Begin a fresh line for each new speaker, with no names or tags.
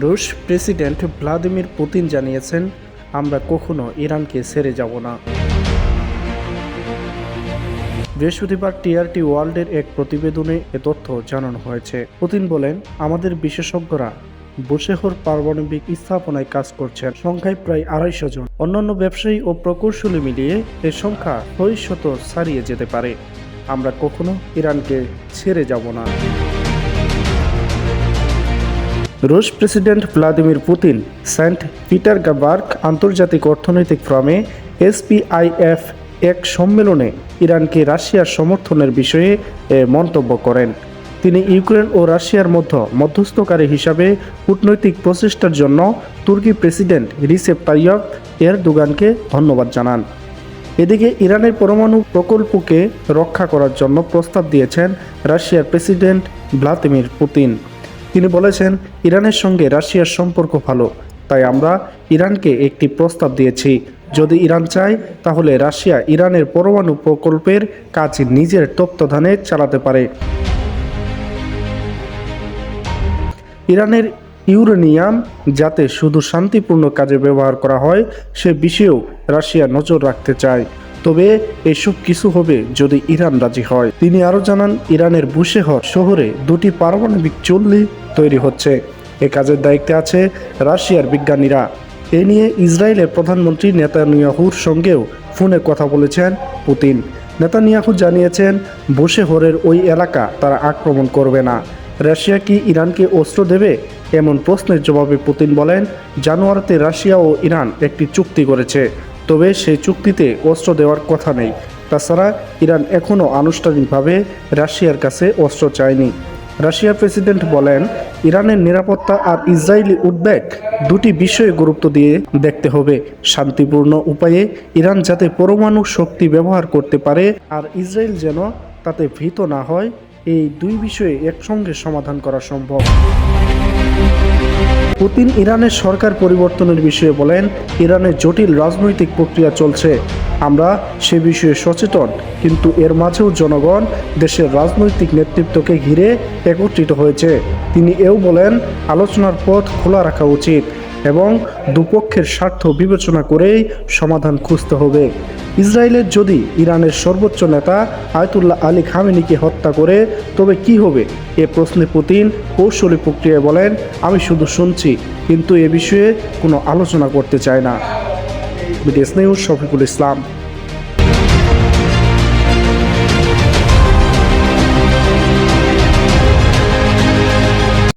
রুশ president Vladimir Putin জানিয়েছেন, আমরা কখনো ইরানকে ছেড়ে যাব না। বৃহস্পতিবার টিআরটি ওয়ার্ল্ডের এক প্রতিবেদনে এ তথ্য জানানো হয়েছে। পুতিন বলেন, আমাদের বিশেষজ্ঞরা বুশেহর পারমাণবিক স্থাপনায় কাজ করছেন। সংখ্যায় প্রায় আড়াইশো জন। অন্যান্য ব্যবসায়ী ও প্রকৌশলী মিলিয়ে এ সংখ্যা ভবিষ্যত ছাড়িয়ে যেতে পারে। আমরা কখনো ইরানকে ছেড়ে যাব না। রুশ president Vladimir Putin Saint Petersburg আন্তর্জাতিক অর্থনৈতিক ফোরামে এসপিআইএফ এক সম্মেলনে ইরানকে রাশিয়ার সমর্থনের বিষয়ে মন্তব্য করেন। তিনি ইউক্রেন ও রাশিয়ার মধ্যে মধ্যস্থকারী হিসাবে কূটনৈতিক প্রচেষ্টার জন্য তুর্কি প্রেসিডেন্ট রিসেপ তাইয়ব এরদোগানকে ধন্যবাদ জানান। এদিকে ইরানের পরমাণু প্রকল্পকে রক্ষা করার জন্য প্রস্তাব দিয়েছেন রাশিয়ার প্রেসিডেন্ট ভ্লাদিমির পুতিন। তিনি বলেছেন, ইরানের সঙ্গে রাশিয়ার সম্পর্ক ভালো, তাই আমরা ইরানকে একটি প্রস্তাব দিয়েছি। যদি ইরান চায়, তাহলে রাশিয়া ইরানের পরমাণু প্রকল্পের কাজ নিজের তত্ত্বাবধানে চালাতে পারে। ইরানের ইউরেনিয়াম, যাতে শুধু শান্তিপূর্ণ কাজে ব্যবহার করা হয়, সে বিষয়েও রাশিয়া নজর রাখতে চায়। তবে এসব কিছু হবে যদি ইরান রাজি হয়। তিনি আরও জানান, ইরানের বুশেহর শহরে দুটি পারমাণবিক চুল্লি তৈরি হচ্ছে। এ কাজের দায়িত্বে আছে রাশিয়ার বিজ্ঞানীরা। এ নিয়ে ইসরায়েলের প্রধানমন্ত্রী নেতানিয়াহুর সঙ্গেও ফোনে কথা বলেছেন পুতিন। নেতানিয়াহু জানিয়েছেন বুশেহরের ওই এলাকা তারা আক্রমণ করবে না। রাশিয়া কি ইরানকে অস্ত্র দেবে? এমন প্রশ্নের জবাবে পুতিন বলেন, জানুয়ারিতে রাশিয়া ও ইরান একটি চুক্তি করেছে। তবে সেই চুক্তিতে অস্ত্র দেওয়ার কথা নেই। তাছাড়া ইরান এখনও আনুষ্ঠানিকভাবে রাশিয়ার কাছে অস্ত্র চায়নি। রাশিয়ার প্রেসিডেন্ট বলেন, ইরানের নিরাপত্তা আর ইসরায়েলি উদ্বেগ দুটি বিষয়ে গুরুত্ব দিয়ে দেখতে হবে। শান্তিপূর্ণ উপায়ে ইরান যাতে পরমাণু শক্তি ব্যবহার করতে পারে আর ইসরায়েল যেন তাতে ভীত না হয়। এই দুই বিষয়ে একসঙ্গে সমাধান করা সম্ভব। পুতিন ইরানের সরকার পরিবর্তনের বিষয়ে বলেন ইরানের জটিল রাজনৈতিক প্রক্রিয়া চলছে। আমরা সে বিষয়ে সচেতন, কিন্তু এর মাঝেও জনগণ দেশের রাজনৈতিক নেতৃত্বকে ঘিরে একত্রিত হয়েছে। তিনি এও বলেন, আলোচনার পথ খোলা রাখা উচিত এবং দুপক্ষের স্বার্থ বিবেচনা করেই সমাধান খুঁজতে হবে। ইসরায়েলের যদি ইরানের সর্বোচ্চ নেতা আয়তুল্লাহ আলী খামেনিকে হত্যা করে, তবে কি হবে? এ প্রশ্নে পুতিন কৌশলী প্রক্রিয়ায় বলেন, আমি শুধু শুনছি, কিন্তু এ বিষয়ে কোনো আলোচনা করতে চায় না। বিদেশ নিউজ শফিকুল ইসলাম।